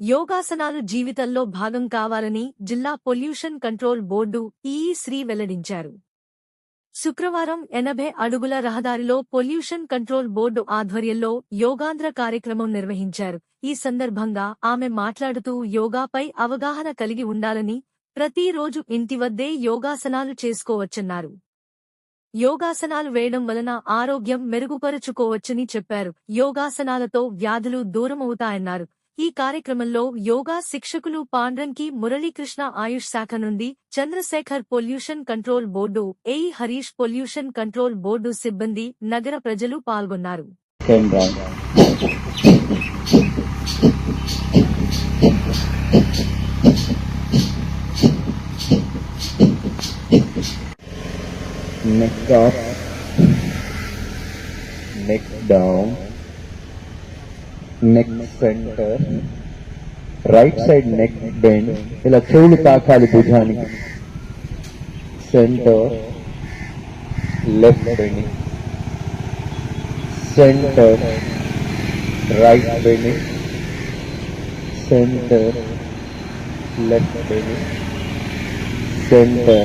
యోగాసనాలు జీవితంలో భాగం కావాలని జిల్లా pollution control board EE Shri వెల్లడించారు. శుక్రవారం ఎనభై అడుగుల రహదారిలో పొల్యూషన్ కంట్రోల్ బోర్డు ఆధ్వర్యంలో యోగాంధ్ర కార్యక్రమం నిర్వహించారు. ఈ సందర్భంగా ఆమె మాట్లాడుతూ యోగాపై అవగాహన కలిగి ఉండాలని ప్రతిరోజు ఇంటి వద్దే యోగాసనాలు చేసుకోవచ్చన్నారు. యోగాసనాలు వేయడం వలన ఆరోగ్యం మెరుగుపరుచుకోవచ్చని చెప్పారు. యోగాసనాలతో వ్యాధులు దూరమవుతాయన్నారు. ఈ కార్యక్రమంలో యోగా శిక్షకులు పాండ్రంకి మురళీకృష్ణ ఆయుష్ శాఖ నుండి Chandrashekar pollution control board AE Harish pollution control board సిబ్బంది నగర ప్రజలు పాల్గొన్నారు. Neck up, neck down, neck center, right side neck bend ఇలా చెవులు తాకాలి భుజానికి center left bending center, right bending, center, left bending, center,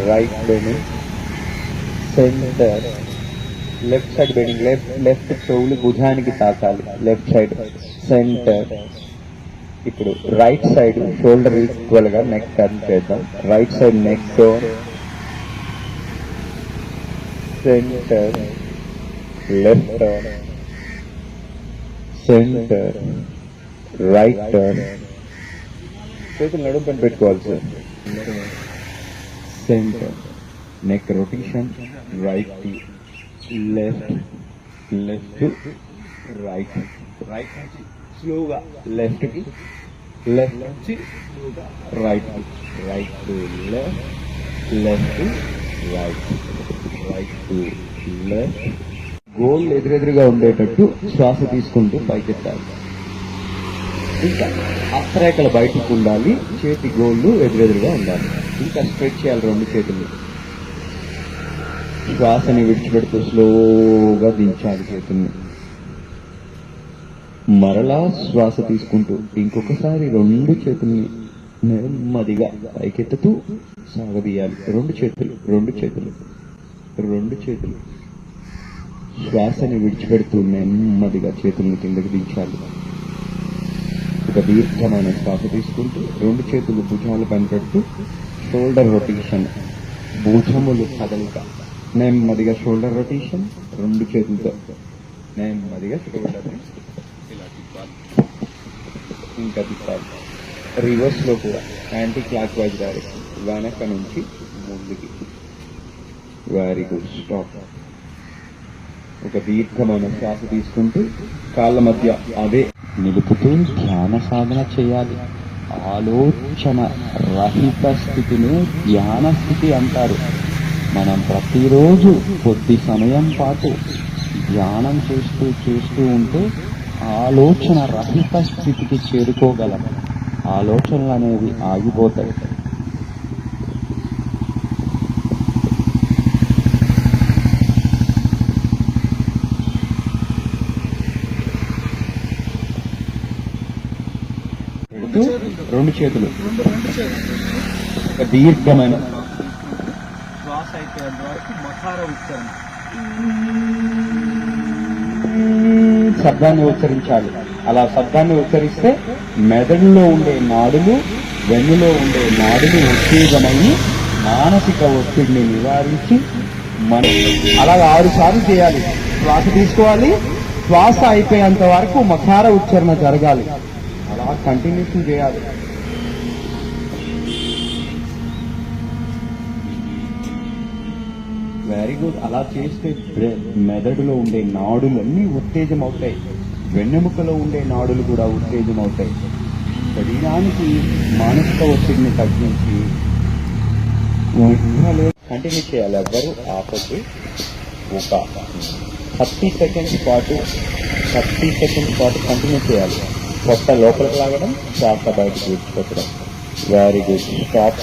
right bending, center, left side bending left left చెవులు భుజానికి తాకాలి. లెఫ్ట్ సైడ్ సెంటర్ ఇప్పుడు right side shoulder ఈక్వల్గా neck turn చేద్దాం. Right side neck turn center left turn, center, right turn. చేతులు నడుము పని పెట్టుకోవాలి sir. Center neck rotation right left left right right నుంచి స్లోగా లెఫ్ట్కి లెఫ్ట్ నుంచి right right to left left right right to left goal ఎదురెదురుగా ఉండేటట్టు శ్వాస తీసుకుంటూ పైకెత్తాలి. ఇంకా హస్తరేఖలు బయటకు ఉండాలి. చేతి గోళ్ళు ఎదురెదురుగా ఉండాలి. ఇంకా స్ట్రెచ్ చేయాలి రెండు చేతులు శ్వాసని విడిచిపెడుతూ స్లోగా దించాలి చేతుల్ని. మరలా శ్వాస తీసుకుంటూ ఇంకొకసారి రెండు చేతుల్ని నెమ్మదిగా పైకెత్తుతూ సాగదీయాలి. రెండు చేతులు రెండు చేతులు రెండు చేతులు. శ్వాసని విడిచిపెడుతూ నెమ్మదిగా చేతుల్ని కిందకి దించాలి. ఒక దీర్ఘమైన శ్వాస తీసుకుంటూ రెండు చేతులు భుజాలు పైన పెడుతూ షోల్డర్ రొటేషన్ భుజములు కదలిక. నెమ్మదిగా షోల్డర్ రొటేషన్ రెండు చేతులతో. నెమ్మదిగా షోల్డర్ ఇలా తిప్పాలి. ఇంకా తిప్పాలి. రివర్స్లో కూడా యాంటీ క్లాక్ వైజ్ డైరెక్షన్ వెనక నుంచి ముందుకి. వెరీ గుడ్ స్టాప్ ఒక దీర్ఘమైన శ్వాస తీసుకుంటూ కాళ్ళ మధ్య అదే నిలుపుతూ ధ్యాన సాధన చేయాలి. ఆలోచన రహిత స్థితిని ధ్యాన స్థితి అంటారు. మనం ప్రతిరోజు కొద్ది సమయం పాటు ధ్యానం చేస్తూ చేస్తూ ఉంటే ఆలోచన రహిత స్థితికి చేరుకోగలం. ఆలోచనలు అనేవి ఆగిపోతాయి. రెండు చేతులు. ఒక దీర్ఘమైన శ్వాస వరకు మకార ఉచ్చారణ శబ్దాన్ని ఉచ్చరించాలి. అలా శబ్దాన్ని ఉచ్చరిస్తే మెదడులో ఉండే నాడులు వెన్నులో ఉండే నాడులు ఉత్తేజమయ్యి మానసిక ఒత్తిడిని నివారించి మన అలాగ ఆరు సార్లు చేయాలి. శ్వాస తీసుకోవాలి. శ్వాస అయిపోయేంత వరకు మకార ఉచ్చారణ జరగాలి. అలా కంటిన్యూషన్ చేయాలి. వెరీ గుడ్ అలా చేస్తే మెదడులో ఉండే నాడులన్నీ ఉత్తేజం అవుతాయి వెన్నెముకలో ఉండే నాడులు కూడా ఉత్తేజం అవుతాయి శరీరానికి మానసిక ఒత్తిడిని తగ్గించి కంటిన్యూ చేయాలి. ఎవ్వరు ఆపద్దు. ఒక థర్టీ సెకండ్స్ పాటు థర్టీ సెకండ్స్ పాటు కంటిన్యూ చేయాలి. కొత్త లోపలికి లాగడం శ్వాస బయటకు విడిచిపెట్టడం వెరీ గుడ్ శ్వాస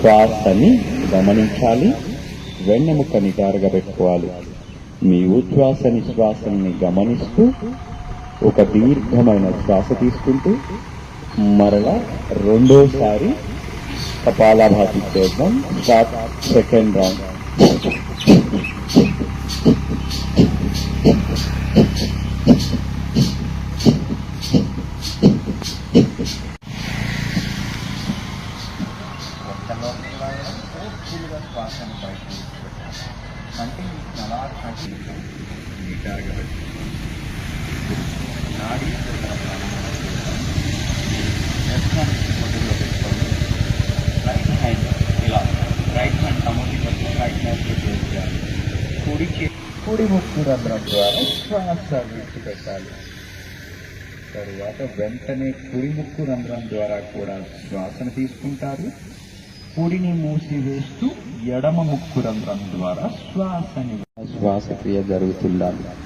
శ్వాసని గమనించాలి. వెన్నెముక నిటారుగా పెట్టుకోవాలి. మీ ఉచ్ఛ్వాస నిశ్వాసల్ని గమనిస్తూ ఒక దీర్ఘమైన శ్వాస తీసుకుంటూ మరలా రెండోసారి కపాలాభాతి చేద్దాం స్టార్ట్ సెకండ్ రౌండ్ శ్వాసను బయటకు అంటే అలా కంటిన్యూ నీటాగా పెట్టి మొదలులో పెట్టుకోండి రైట్ హ్యాండ్ ఇలా రైట్ హ్యాండ్ కమోటి రైట్ హ్యాండ్ చేయాలి కుడి చే కుడి ముక్కు రంధ్రం ద్వారా శ్వాస విడిచిపెట్టాలి తరువాత వెంటనే కుడి ముక్కు రంధ్రం ద్వారా కూడా శ్వాసను తీసుకుంటారు. కుడిని మూసివేస్తూ ఎడమ ముక్కు రంధ్రం ద్వారా శ్వాసని శ్వాసక్రియ జరుగుతుండాలి.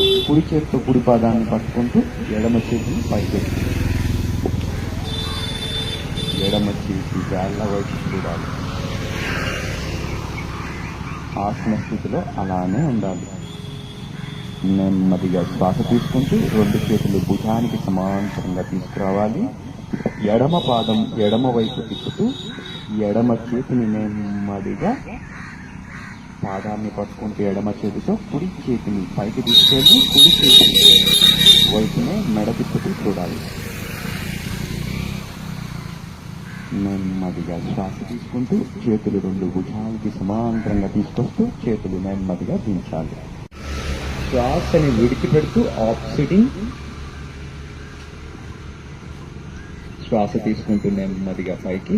కుడి చేతితో కుడి పాదాన్ని పట్టుకుంటూ ఎడమ చేతిని పైకెత్తి ఎడమ చేతి వేళ్ళ వైపు చూడాలి. ఆత్మస్థితిలో స్థితిలో అలానే ఉండాలి. నెమ్మదిగా శ్వాస తీసుకుంటూ రెండు చేతులు భుజానికి సమాంతరంగా తీసుకురావాలి. ఎడమ పాదం ఎడమ వైపు తిప్పుతూ ఎడమ చేతిని నెమ్మదిగా పాదాన్ని పట్టుకుంటూ ఎడమ చేతితో కుడి చేతిని పైకి తీసుకెళ్ళి కుడి చేతి వైపునే మెడ తిప్పుతూ చూడాలి. నెమ్మదిగా శ్వాస తీసుకుంటూ చేతులు రెండు భుజాలకి సమాంతరంగా తీసుకొస్తూ చేతులు నెమ్మదిగా దించాలి. శ్వాసని విడిచిపెడుతూ ఆఫ్ శ్వాస తీసుకుంటూ నెమ్మదిగా పైకి.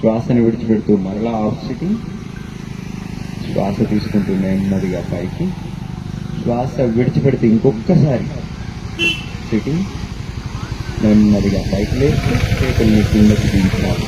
శ్వాసని విడిచిపెడుతూ మరలా ఆఫ్ శ్వాస తీసుకుంటూ నెమ్మదిగా పైకి శ్వాస విడిచిపెడితే ఇంకొకసారి సిటింగ్ నెమ్మదిగా పైకి లేచి చేతుల్ని కిందకి దించాలి.